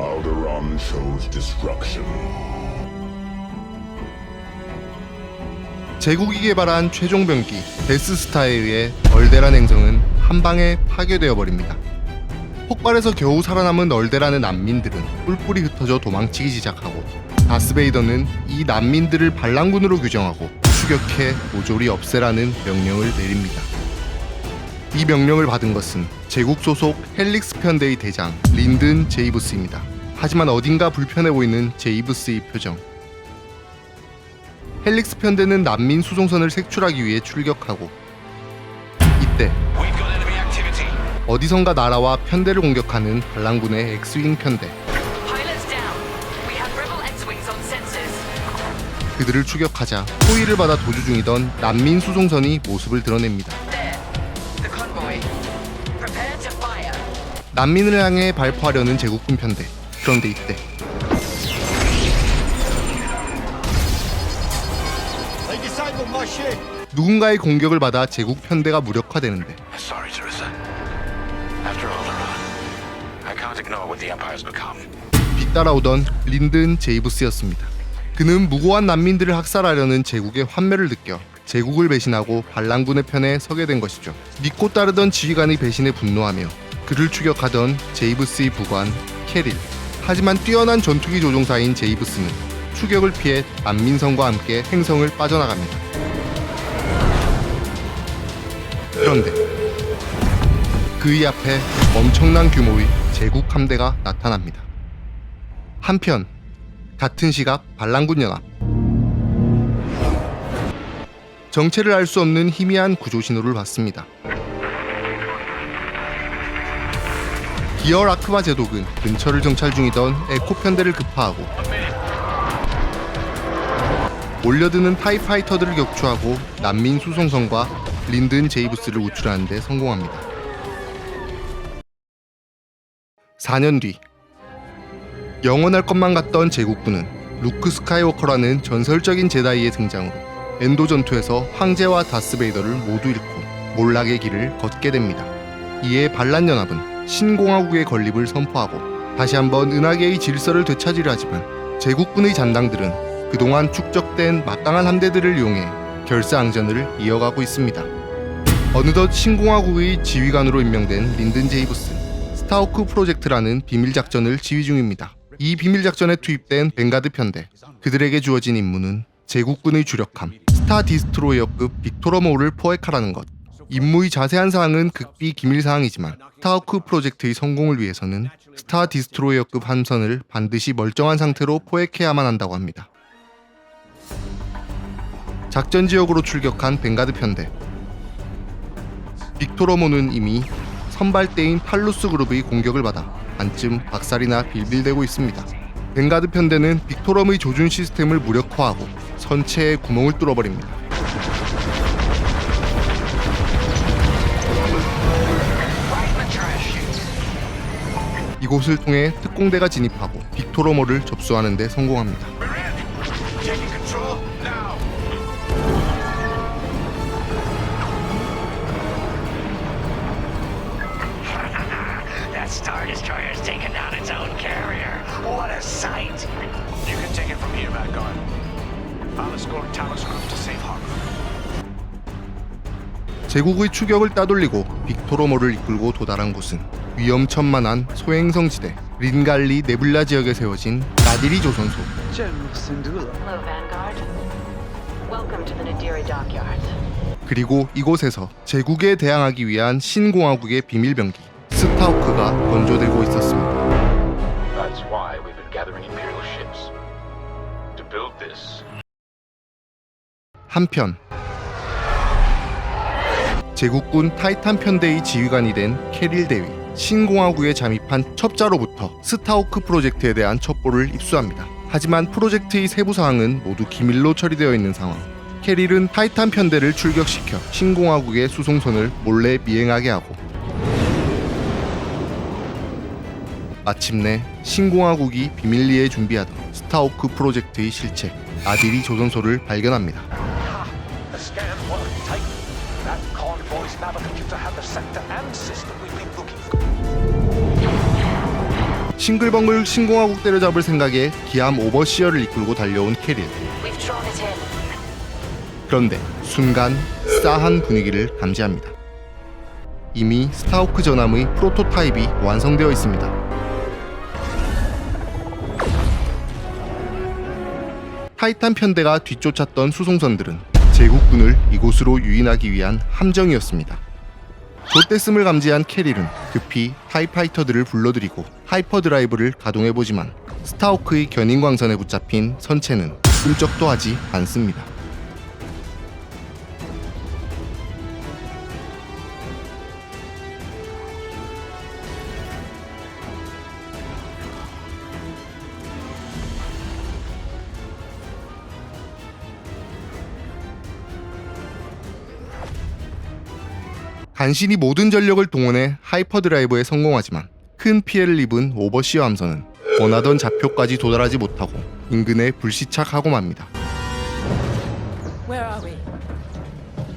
Alderaan shows destruction. 제국이 개발한 최종 병기 데스스타에 의해 얼데란 행성은 한 방에 파괴되어 버립니다. 폭발에서 겨우 살아남은 얼데란의 난민들은 뿔뿔이 흩어져 도망치기 시작하고 다스베이더는 이 난민들을 반란군으로 규정하고 추격해 모조리 없애라는 명령을 내립니다. 이 명령을 받은 것은 제국 소속 헬릭스 편대의 대장 린든 제이브스입니다. 하지만 어딘가 불편해 보이는 제이브스의 표정. 헬릭스 편대는 난민 수송선을 색출하기 위해 출격하고 이때. 어디선가 날아와 편대를 공격하는 반란군의 엑스윙 편대. 그들을 추격하자 호위를 받아 도주 중이던 난민 수송선이 모습을 드러냅니다. 난민을 향해 발포하려는 제국군 편대 그런데 이때 disabled my ship. 누군가의 공격을 받아 제국 편대가 무력화되는데 Sorry, Teresa. After Alderaan, I can't ignore what the Empire's become. 뒤따라오던 린든 제이브스였습니다. 그는 무고한 난민들을 학살하려는 제국의 환멸을 느껴 제국을 배신하고 반란군의 편에 서게 된 것이죠. 믿고 따르던 지휘관의 배신에 분노하며 그를 추격하던 제이브스의 부관 캐릴. 하지만 뛰어난 전투기 조종사인 제이브스는 추격을 피해 난민선과 함께 행성을 빠져나갑니다. 그런데 그의 앞에 엄청난 규모의 제국 함대가 나타납니다. 한편 같은 시각 반란군 연합 정체를 알 수 없는 희미한 구조 신호를 받습니다. 기어 라크바 제독은 근처를 정찰 중이던 에코 편대를 급파하고 몰려드는 타이파이터들을 격추하고 난민 수송선과 린든 제이브스를 우출하는 데 성공합니다. 4년 뒤 영원할 것만 같던 제국군은 루크 스카이워커라는 전설적인 제다이의 등장으로 엔도 전투에서 황제와 다스베이더를 모두 잃고 몰락의 길을 걷게 됩니다. 이에 반란 연합은 신공화국의 건립을 선포하고 다시 한번 은하계의 질서를 되찾으려 하지만 제국군의 잔당들은 그동안 축적된 막강한 함대들을 이용해 결사항전을 이어가고 있습니다. 어느덧 신공화국의 지휘관으로 임명된 린든 제이브스 스타워크 프로젝트라는 비밀 작전을 지휘 중입니다. 이 비밀 작전에 투입된 벵가드 편대 그들에게 주어진 임무는 제국군의 주력함 스타 디스트로이어급 빅토러모를 포획하라는 것. 임무의 자세한 사항은 극비 기밀 사항이지만 스타워크 프로젝트의 성공을 위해서는 스타 디스트로이어급 함선을 반드시 멀쩡한 상태로 포획해야만 한다고 합니다. 작전 지역으로 출격한 벵가드 편대 빅토러모는 이미 선발대인 탈루스 그룹의 공격을 받아 반쯤 박살이나 빌빌대고 있습니다. 벵가드 편대는 빅토럼의 조준 시스템을 무력화하고 선체에 구멍을 뚫어버립니다. 이곳을 통해 특공대가 진입하고 빅토러모를 접수하는 데 성공합니다. 제국의 추격을 따돌리고 빅토로모를 이끌고 도달한 곳은 위험천만한 소행성 지대 린갈리 네블라 지역에 세워진 나디리 조선소. 그리고 이곳에서 제국에 대항하기 위한 신공화국의 비밀병기 스타우크가 건조되고 있었습니다. 한편 제국군 타이탄 편대의 지휘관이 된 캐릴 대위 신공화국에 잠입한 첩자로부터 스타우크 프로젝트에 대한 첩보를 입수합니다. 하지만 프로젝트의 세부 사항은 모두 기밀로 처리되어 있는 상황. 캐릴은 타이탄 편대를 출격시켜 신공화국의 수송선을 몰래 미행하게 하고 마침내 신공화국이 비밀리에 준비하던 스타오크 프로젝트의 실체 아디리 조선소를 발견합니다. 싱글벙글 신공화국 때려잡을 생각에 기암 오버시어를 이끌고 달려온 캐릴. 그런데 순간 싸한 분위기를 감지합니다. 이미 스타우크 전함의 프로토타입이 완성되어 있습니다. 타이탄 편대가 뒤쫓았던 수송선들은 제국군을 이곳으로 유인하기 위한 함정이었습니다. 좆됐음을 감지한 캐릴은 급히 타이파이터들을 불러들이고 하이퍼드라이브를 가동해보지만 스타우크의 견인광선에 붙잡힌 선체는 끔적도 하지 않습니다. 간신히 모든 전력을 동원해 하이퍼드라이브에 성공하지만 큰 피해를 입은 오버시어 함선은 원하던 좌표까지 도달하지 못하고 인근에 불시착하고 맙니다. Where are we?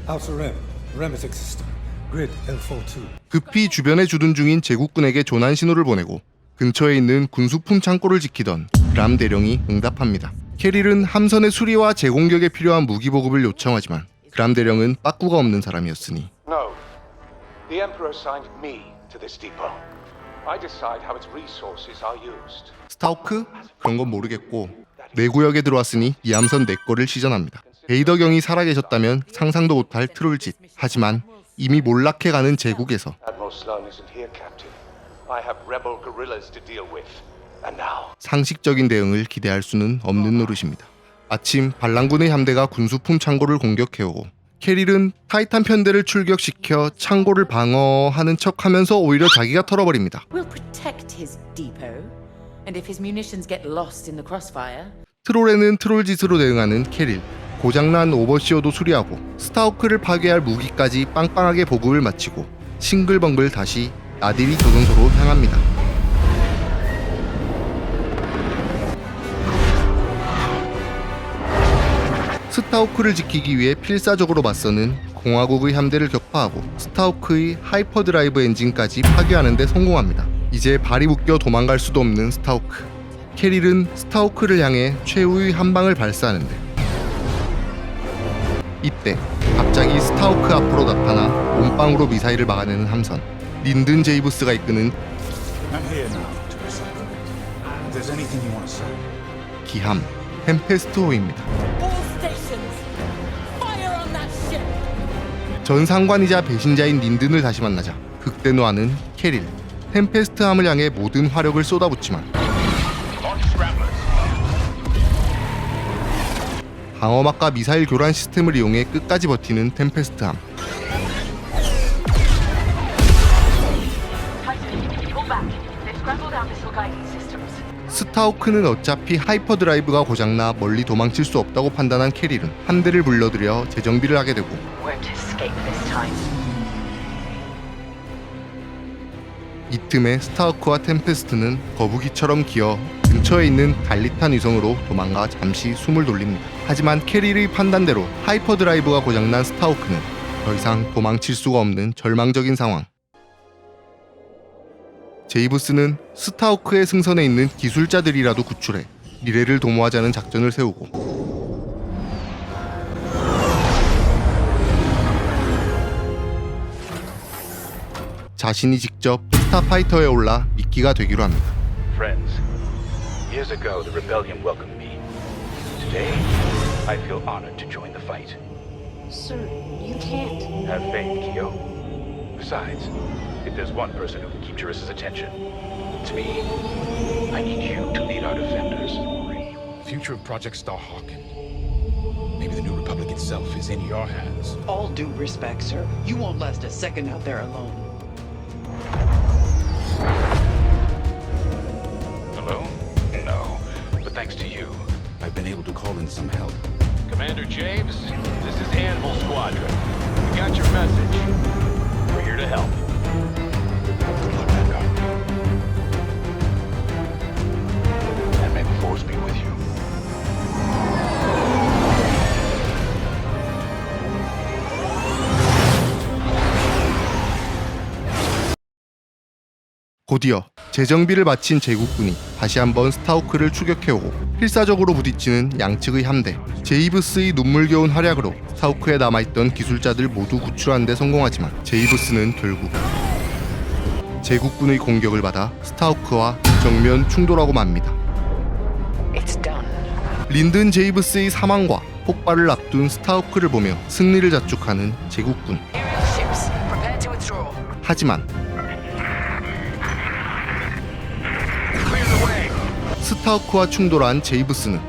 Outer Rim. Remisic system. Grid L42. 급히 주변에 주둔 중인 제국군에게 조난 신호를 보내고 근처에 있는 군수품 창고를 지키던 람 대령이 응답합니다. 캐릴은 함선의 수리와 재공격에 필요한 무기 보급을 요청하지만 그람 대령은 빠꾸가 없는 사람이었으니 No. The Emperor assigned me to this depot. I decide how its resources are used. 스타우크? 그런 건 모르겠고 내 구역에 들어왔으니 이 함선 내 거를 시전합니다. 베이더 경이 살아계셨다면 상상도 못할 트롤짓. 하지만 이미 몰락해가는 제국에서 Admiral Sloan isn't here, Captain. I have rebel guerrillas to deal with. And now, 상식적인 대응을 기대할 수는 없는 노릇입니다. 아침 반란군의 함대가 군수품 창고를 공격해오고 캐릴은 타이탄 편대를 출격시켜 창고를 방어하는 척하면서 오히려 자기가 털어버립니다. We'll protect his depot. And if his munitions get lost in the crossfire, 트롤에는 트롤 짓으로 대응하는 캐릴 고장난 오버시어도 수리하고 스타우크를 파괴할 무기까지 빵빵하게 보급을 마치고 싱글벙글 다시 나디리 조선소로 향합니다. 스타우크를 지키기 위해 필사적으로 맞서는 공화국의 함대를 격파하고 스타우크의 하이퍼드라이브 엔진까지 파괴하는 데 성공합니다. 이제 발이 묶여 도망갈 수도 없는 스타우크. 캐릴은 스타우크를 향해 최후의 한 방을 발사하는데 이때 갑자기 스타우크 앞으로 나타나 몸빵으로 미사일을 막아내는 함선 린든 제이브스가 이끄는. 기함 템페스트 호입니다. 전 상관이자 배신자인 린든을 다시 만나자 극대노하는 캐릴 템페스트함을 향해 모든 화력을 쏟아붓지만. 방어막과 미사일 교란 시스템을 이용해 끝까지 버티는 템페스트함. 스타우크는 어차피 하이퍼드라이브가 고장나 멀리 도망칠 수 없다고 판단한 캐릴은 함대를 불러들여 재정비를 하게 되고 Won't escape this time. 이 틈에 스타우크와 템페스트는 거북이처럼 기어 근처에 있는 갈리탄 위성으로 도망가 잠시 숨을 돌립니다. 하지만 캐릴의 판단대로 하이퍼드라이브가 고장난 스타우크는 더 이상 도망칠 수가 없는 절망적인 상황. 제이브스는 스타우크의 승선에 있는 기술자들이라도 구출해 미래를 도모하자는 작전을 세우고 자신이 직접 스타파이터에 올라 미끼가 되기로 합니다. Friends, years ago the rebellion welcomed me. Today, I feel honored to join the fight. Sir, you can't. Have faith, Kyo. Besides, if there's one person who can keep Jarissa's attention, it's me. I need you to lead our defenders. Future of Project Starhawk. Maybe the New Republic itself is in your hands. All due respect, sir. You won't last a second out there alone. Alone? Been able to call in some help. Commander James, this is Anvil Squadron. We got your message. We're here to help. Good luck, Vanguard. and may the force be with you. 곧이어 재정비를 마친 제국군이 다시 한번 스타우크를 추격해오고 필사적으로 부딪히는 양측의 함대 제이브스의 눈물겨운 활약으로 스타우크에 남아있던 기술자들 모두 구출하는 데 성공하지만 제이브스는 결국 제국군의 공격을 받아 스타우크와 정면 충돌하고 맙니다. 린든 제이브스의 사망과 폭발을 앞둔 스타우크를 보며 승리를 자축하는 제국군. 하지만 스타우크와 충돌한 제이브스는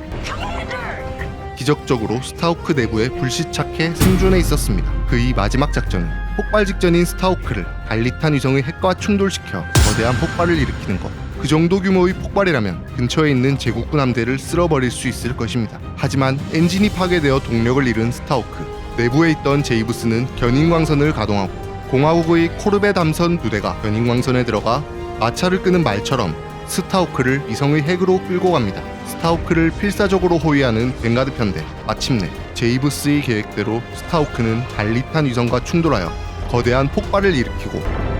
기적적으로 스타우크 내부에 불시착해 생존해 있었습니다. 그의 마지막 작전은 폭발 직전인 스타우크를 갈리탄 위성의 핵과 충돌시켜 거대한 폭발을 일으키는 것. 그 정도 규모의 폭발이라면 근처에 있는 제국군 함대를 쓸어버릴 수 있을 것입니다. 하지만 엔진이 파괴되어 동력을 잃은 스타우크. 내부에 있던 제이브스는 견인광선을 가동하고 공화국의 코르벳 함선 부대가 견인광선에 들어가 마차를 끄는 말처럼 스타우크를 위성의 핵으로 끌고 갑니다. 스타우크를 필사적으로 호위하는 벵가드 편대. 마침내 제이브스의 계획대로 스타우크는 갈리탄 위성과 충돌하여 거대한 폭발을 일으키고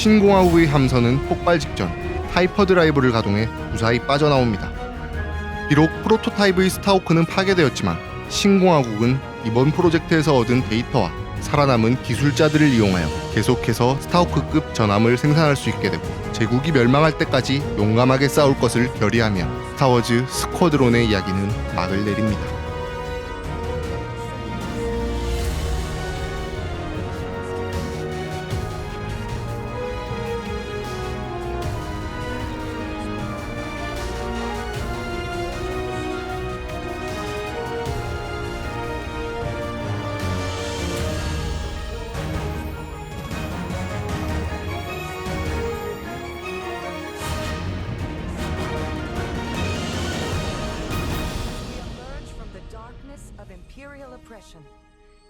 신공화국의 함선은 폭발 직전 하이퍼 드라이브를 가동해 무사히 빠져나옵니다. 비록 프로토타입의 스타우크는 파괴되었지만 신공화국은 이번 프로젝트에서 얻은 데이터와 살아남은 기술자들을 이용하여 계속해서 스타우크급 전함을 생산할 수 있게 되고 제국이 멸망할 때까지 용감하게 싸울 것을 결의하며 스타워즈 스쿼드론의 이야기는 막을 내립니다.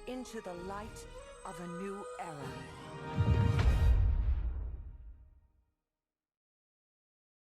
Into the light of a new era.